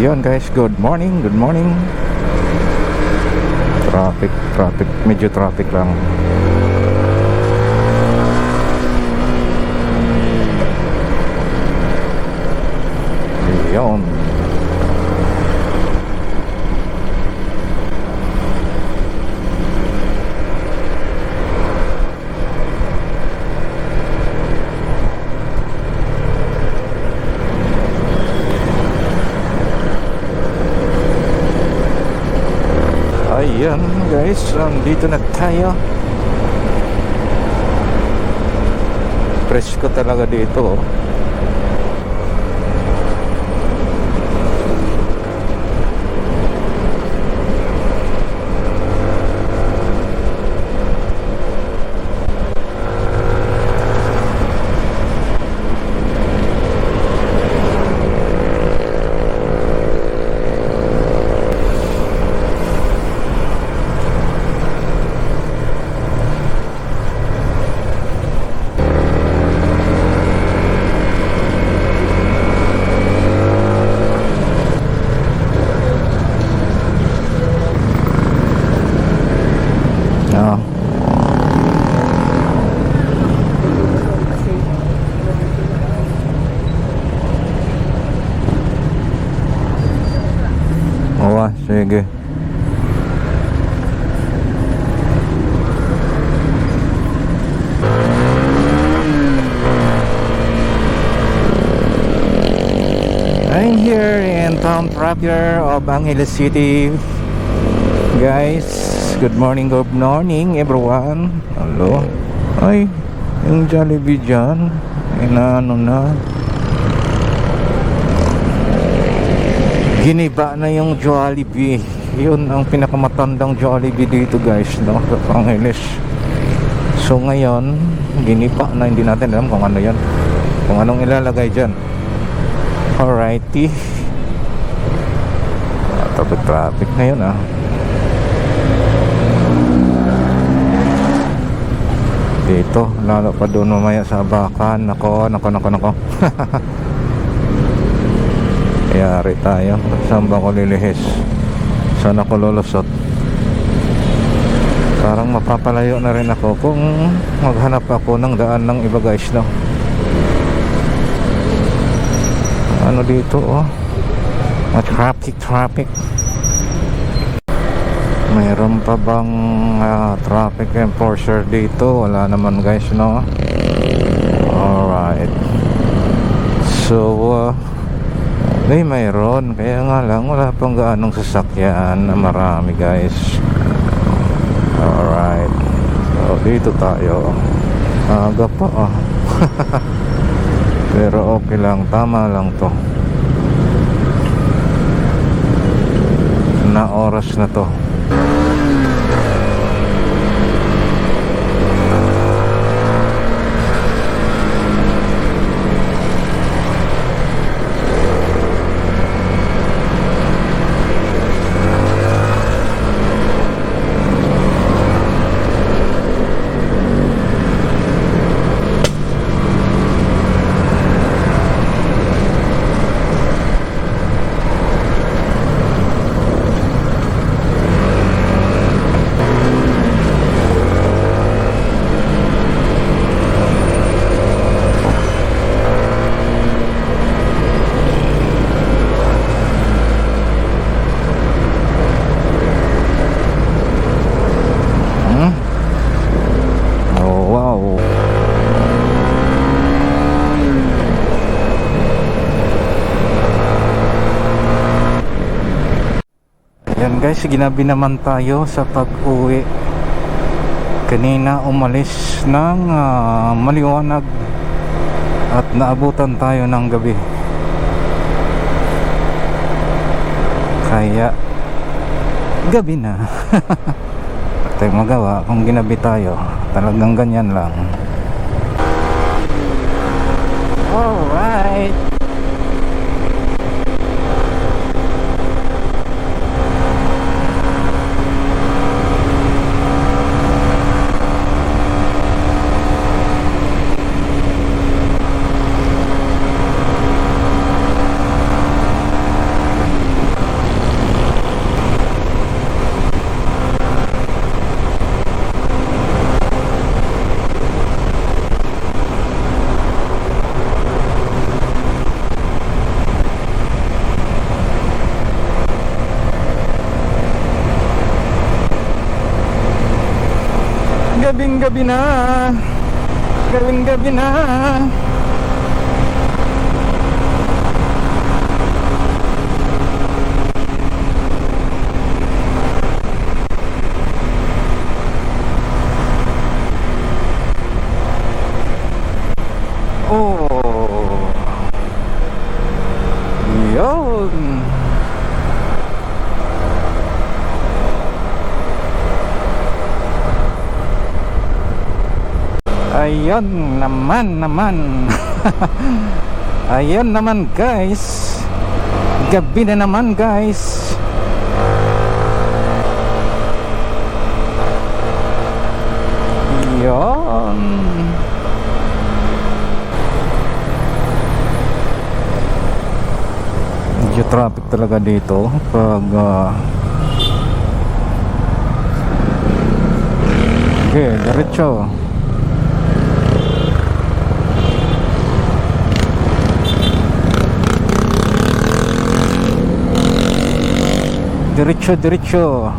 Yun guys, good morning, good morning. Traffic, traffic, medyo traffic lang. Yun. Ayan guys, dito na tayo. Presko talaga dito. oh. Ah. Oo, ah, sige. I'm here in town proper of Angeles City. Guys, good morning, good morning everyone. Hello. Ay, yung Jollibee dyan. Inaano na. Giniba na yung Jollibee. Yun ang pinakamatandang Jollibee dito guys, no? So ngayon, giniba na hindi natin alam kung ano yan. Kung anong ilalagay dyan. Alrighty. Traffic traffic ngayon ah. Dito, lalo pa doon mamaya sa Abakan. Nako, nako, nako, nako. Yari tayo. Saan ba ko lilihis? Saan ako lulusot? Parang mapapalayo na rin ako kung maghanap ako ng daan ng iba guys, no? Ano dito, oh? Ah, traffic, traffic. Mayroon pa bang ah, traffic enforcer dito? Wala naman guys, no? Alright. So, uh, ay mayroon. Kaya nga lang, wala pang gaanong sasakyan na marami guys. Alright. So, dito tayo. Aga pa ah. Pero okay lang, tama lang to. Na oras na to. Ayan guys, ginabi naman tayo sa pag-uwi. Kanina umalis ng ah, maliwanag at naabutan tayo ng gabi. Kaya gabi na. tayong magawa kung ginabi tayo talagang ganyan lang alright gabi na. Gabing gabi na. Oh. Yun. Ayun naman naman. Ayun naman guys. Gabi na naman guys. Yun. Medyo traffic talaga dito pag ah, Okay, diretso. Diretso, diretso.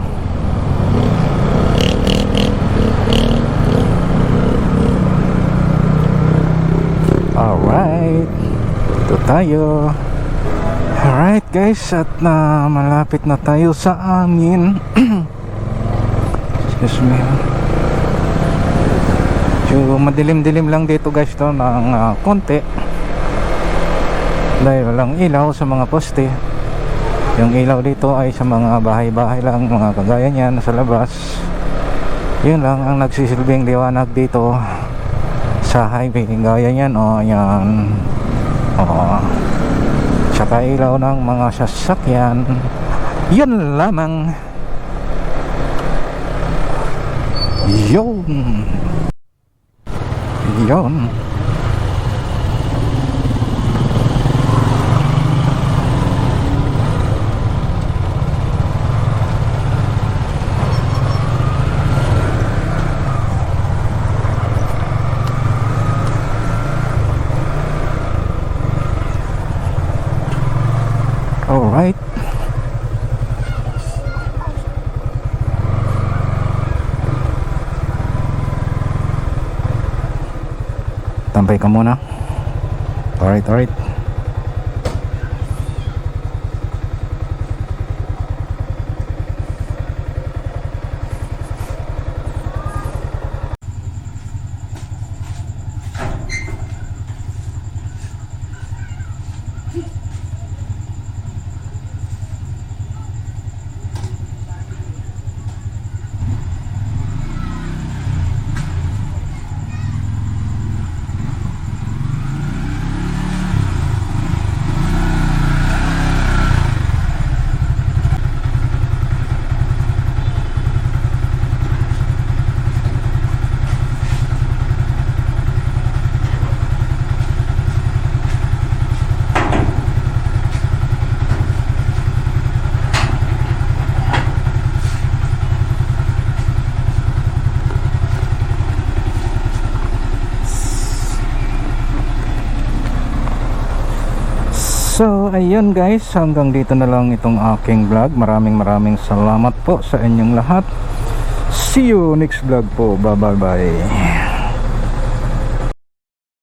Alright. Ito tayo. Alright guys, at na malapit na tayo sa amin. Excuse me. So, madilim-dilim lang dito guys to ng ah, konti. Dahil walang ilaw sa mga poste. Yung ilaw dito ay sa mga bahay-bahay lang, mga kagaya niyan sa labas. Yun lang ang nagsisilbing liwanag dito sa highway. Gaya niyan, o oh, yan. Oo. Tsaka ilaw ng mga sasakyan. Yun lamang. Yun. Yun. Alright. Tampay ka muna. Alright, alright. So, ayun guys, hanggang dito na lang itong aking vlog. Maraming maraming salamat po sa inyong lahat. See you next vlog po. Bye bye bye.